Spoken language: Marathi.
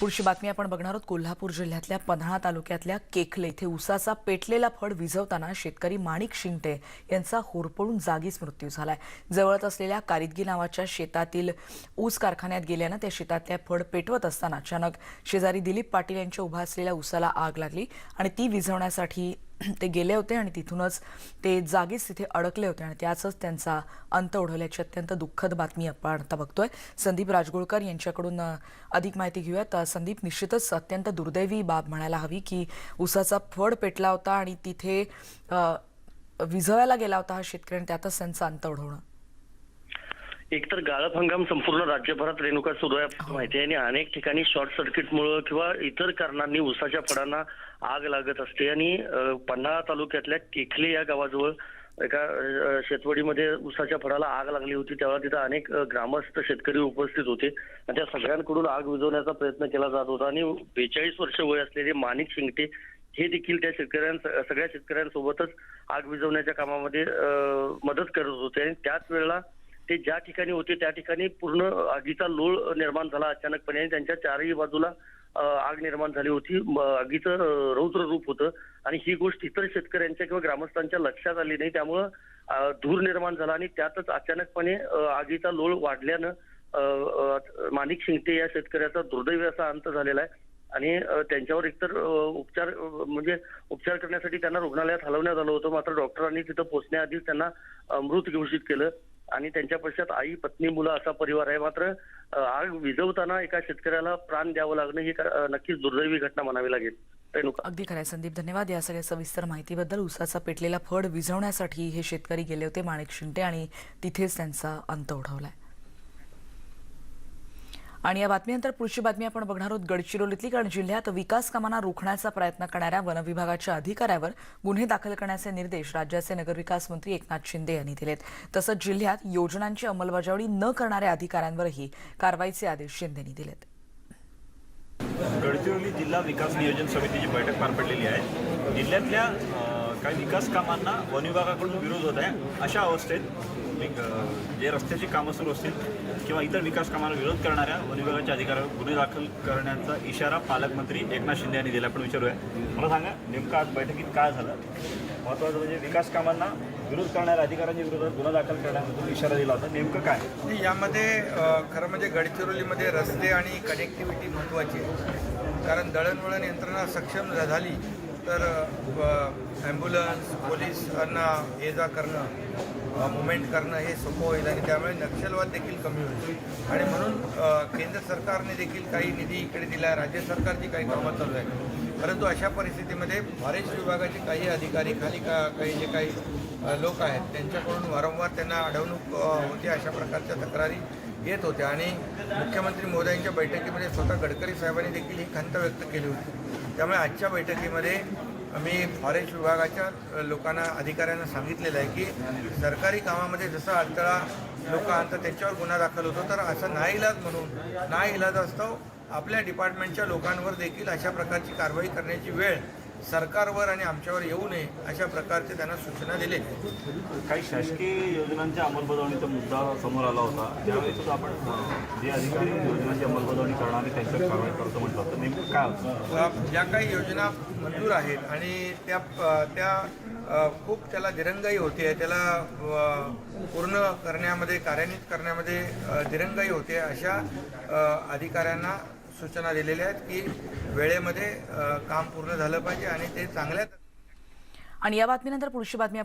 पुढची बातमी आपण बघणार आहोत. कोल्हापूर जिल्ह्यातल्या पन्हाळा तालुक्यातल्या केखले इथे उसाचा पेटलेला फड विझवताना शेतकरी माणिक शिंगटे यांचा होरपळून जागीच मृत्यू झालाय. जवळच असलेल्या कारिदगी नावाच्या शेतातील ऊस कारखान्यात गेल्यानं त्या शेतातल्या फड पेटवत असताना अचानक शेजारी दिलीप पाटील यांच्या उभा असलेल्या उसाला आग लागली आणि ती विझवण्यासाठी ते गेले होते आणि तिथूनच ते जागीच तिथे अडकले होते आणि त्याचच त्यांचा अंत ओढवल्याची अत्यंत दुःखद बातमी आपण आता बघतोय. संदीप राजगुळकर यांच्याकडून अधिक माहिती घेऊयात. संदीप निश्चितच अत्यंत दुर्दैवी बाब म्हणायला हवी की उसाचा फड पेटला होता आणि तिथे विझवायला गेला होता हा शेतकरी आणि त्यातच त्यांचा अंत ओढवणं एकतर गाळप हंगाम संपूर्ण राज्यभरात रेणुका सुरू आहे माहिती आहे. आणि अनेक ठिकाणी शॉर्ट सर्किटमुळे किंवा इतर कारणांनी उसाच्या फळांना आग लागत असते. आणि पन्हाळा तालुक्यातल्या केखले या गावाजवळ एका शेतवडीमध्ये उसाच्या फळाला आग लागली होती. तेव्हा तिथं अनेक ग्रामस्थ शेतकरी उपस्थित होते. आणि त्या सगळ्यांकडून आग विझवण्याचा प्रयत्न केला जात होता. आणि बेचाळीस वर्ष वय असलेले माणिक शिंगटे हे देखील त्या शेतकऱ्यां सगळ्या शेतकऱ्यांसोबतच आग विझवण्याच्या कामामध्ये मदत करत होते. आणि त्याच वेळेला ते ज्या ठिकाणी होते त्या ठिकाणी पूर्ण आगीचा लोळ निर्माण झाला अचानकपणे आणि त्यांच्या चारही बाजूला आग निर्माण झाली होती. आगीचं रौद्र रूप होतं. आणि ही गोष्ट इतर शेतकऱ्यांच्या किंवा ग्रामस्थांच्या लक्षात आली नाही. त्यामुळं धूर निर्माण झाला आणि त्यातच अचानकपणे आगीचा लोळ वाढल्यानं माणिक शिंगटे या शेतकऱ्याचा दुर्दैवी असा अंत झालेला आहे. आणि त्यांच्यावर एकतर उपचार म्हणजे उपचार करण्यासाठी त्यांना रुग्णालयात हलवण्यात आलं होतं. मात्र डॉक्टरांनी तिथं पोहोचण्याआधीच त्यांना मृत घोषित केलं. आणि त्यांच्या पश्चात आई पत्नी मुलं असा परिवार आहे. मात्र आग विझवताना एका शेतकऱ्याला प्राण द्यावं लागणं ही नक्कीच दुर्दैवी घटना म्हणावी लागेल. अगदी खरं संदीप धन्यवाद या सगळ्या सविस्तर माहितीबद्दल. उसाचा पेटलेला फड विझवण्यासाठी हे शेतकरी गेले होते माणिक शिंटे आणि तिथेच त्यांचा अंत ओढवलाय आणि या बातमीनंतर पुढची बातमी आपण बघणार आहोत गडचिरोलीतली कारण जिल्ह्यात विकास कामांना रोखण्याचा प्रयत्न करणाऱ्या वनविभागाच्या अधिकाऱ्यावर गुन्हे दाखल करण्याचे निर्देश राज्याचे नगरविकास मंत्री एकनाथ शिंदे यांनी दिलेत. तसंच जिल्ह्यात योजनांची अंमलबजावणी न करणाऱ्या अधिकाऱ्यांवरही कारवाईचे आदेश शिंदेनी दिलेत. गडचिरोली जिल्हा विकास नियोजन समितीची बैठक पार पडलेली आहे. जिल्ह्यातल्या काही विकास कामांना वन विभागाकडून विरोध होत आहे. अशा अवस्थेत जे रस्त्याची कामं सुरू असतील किंवा इतर विकास कामांना विरोध करणाऱ्या वन विभागाच्या अधिकाऱ्यावर गुन्हे दाखल करण्याचा इशारा पालकमंत्री एकनाथ शिंदे यांनी दिला. आपण विचारूया. मला सांगा नेमकं आज बैठकीत काय झालं? महत्त्वाचं म्हणजे विकास कामांना विरोध करणाऱ्या अधिकाऱ्यांच्या विरोधात गुन्हा दाखल करण्याबद्दल इशारा दिला होता नेमकं काय? यामध्ये खरं म्हणजे गडचिरोलीमध्ये रस्ते आणि कनेक्टिव्हिटी महत्त्वाची आहे. कारण दळणवळण यंत्रणा सक्षम झाली. तर ॲम्ब्युलन्स पोलिसांना ये जा करणं मुवमेंट करणं हे सोपं होईल आणि त्यामुळे नक्षलवाद देखील कमी होईल. आणि म्हणून केंद्र सरकारने देखील काही निधी इकडे दिला आहे राज्य सरकारची काही कामं चालू आहे परंतु अशा परिस्थितीमध्ये फॉरेस्ट विभागाचे काही अधिकारी खाली का काही जे काही लोक आहेत त्यांच्याकडून वारंवार त्यांना अडवणूक होते अशा प्रकारच्या तक्रारी. येत होत्या आणि मुख्यमंत्री मोदयांच्या बैठकीमध्ये स्वतः गडकरी साहेबांनी देखील ही खंत व्यक्त केली होती. त्यामुळे आजच्या बैठकीमध्ये मी फॉरेस्ट विभागाच्या लोकांना अधिकाऱ्यांना सांगितलेलं आहे की सरकारी कामामध्ये जसा अडथळा लोक आणतात त्याच्यावर गुन्हा दाखल होतो. तर असं नाईलाज म्हणून नाईलाज असतो. आपल्या डिपार्टमेंटच्या लोकांवर देखील अशा प्रकारची कारवाई करण्याची वेळ सरकारवर आणि आमच्यावर येऊ नये अशा प्रकारचे त्यांना सूचना दिल्या काही शासकीय योजनांच्या अंमलबजावणीचा मुद्दा समोर आला होता. त्यावेळी सुद्धा आपण जे अधिकारी योजनांची अंमलबजावणी करणारे त्यांच्यावर कारवाई करतो म्हटलं होतं. नेमकं काय होतं? ज्या काही योजना मंजूर आहेत आणि त्या त्या खूप त्याला दिरंगाई होते त्याला पूर्ण करण्यामध्ये कार्यान्वित करण्यामध्ये दिरंगाई होते अशा अधिकाऱ्यांना सूचना दिलेल्या आहेत की वेळेमध्ये काम पूर्ण झालं पाहिजे आणि ते चांगल्या आणि या बातमीनंतर पुढची बातमी आपण